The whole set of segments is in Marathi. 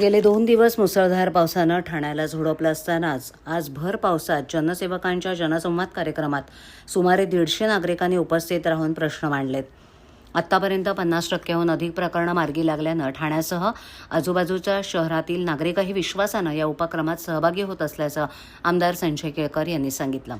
गेले दोन दिवस मुसळधार पावसानं ठाण्याला झोडपलं असतानाच आज भर पावसात जनसेवकांच्या जनसंवाद कार्यक्रमात सुमारे दीडशे नागरिकांनी उपस्थित राहून प्रश्न मांडलेत. आत्तापर्यंत पन्नास टक्क्याहून अधिक प्रकरणं मार्गी लागल्यानं ठाण्यासह आजूबाजूच्या शहरातील नागरिकही विश्वासानं या उपक्रमात सहभागी होत असल्याचं आमदार संजय केळकर यांनी सांगितलं.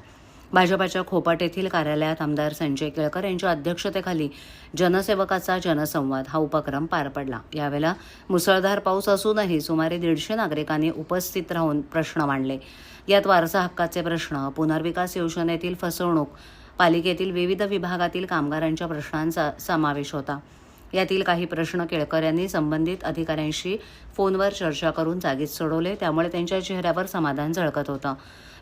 भाजपाच्या खोपट येथील कार्यालयात आमदार संजय केळकर यांच्या अध्यक्षतेखाली जनसेवकाचा जनसंवाद हा उपक्रम पार पडला. यावेळेला मुसळधार पाऊस असूनही सुमारे दीडशे नागरिकांनी उपस्थित राहून प्रश्न मांडले. यात वारसा हक्काचे प्रश्न पुनर्विकास योजनेतील फसवणूक पालिकेतील विविध विभागातील कामगारांच्या प्रश्नांचा समावेश होता. यातील काही प्रश्न केळकर यांनी संबंधित अधिकाऱ्यांशी फोनवर चर्चा करून जागीच सोडवले. त्यामुळे त्यांच्या चेहऱ्यावर समाधान झळकत होतं.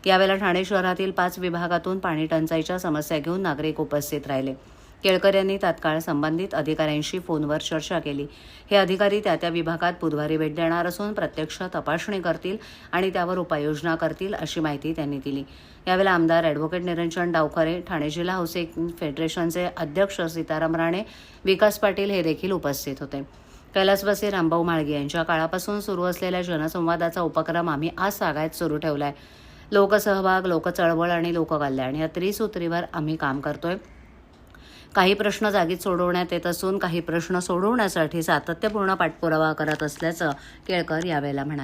यावेळेला ठाणे शहरातील पाच विभागातून पाणी टंचाईच्या समस्या घेऊन नागरिक उपस्थित राहिले. केळकर यांनी तात्काळ संबंधित अधिकाऱ्यांशी फोनवर चर्चा केली. हे अधिकारी त्या त्या विभागात बुधवारी भेट देणार असून प्रत्यक्ष तपासणी करतील आणि त्यावर उपाययोजना करतील अशी माहिती त्यांनी दिली. यावेळी आमदार ॲडव्होकेट निरंजन डावखरे ठाणे जिल्हा हाऊसिंग फेडरेशनचे अध्यक्ष सीताराम राणे विकास पाटील हे देखील उपस्थित होते. कैलासवासी रामभाऊ माळगे यांच्या काळापासून सुरू असलेल्या जनसंवादाचा उपक्रम आम्ही आज सागायत सुरू ठेवला आहे लोकसहभाग लोकचळवळ आणि लोककल्याण या त्रिसूत्रीवर आम्ही काम करतोय. काही प्रश्न जागीच सोडवण्यात येत असून काही प्रश्न सोडवण्यासाठी सातत्यपूर्ण पाठपुरावा करत असल्याचं केळकर यावेळेला म्हणाले.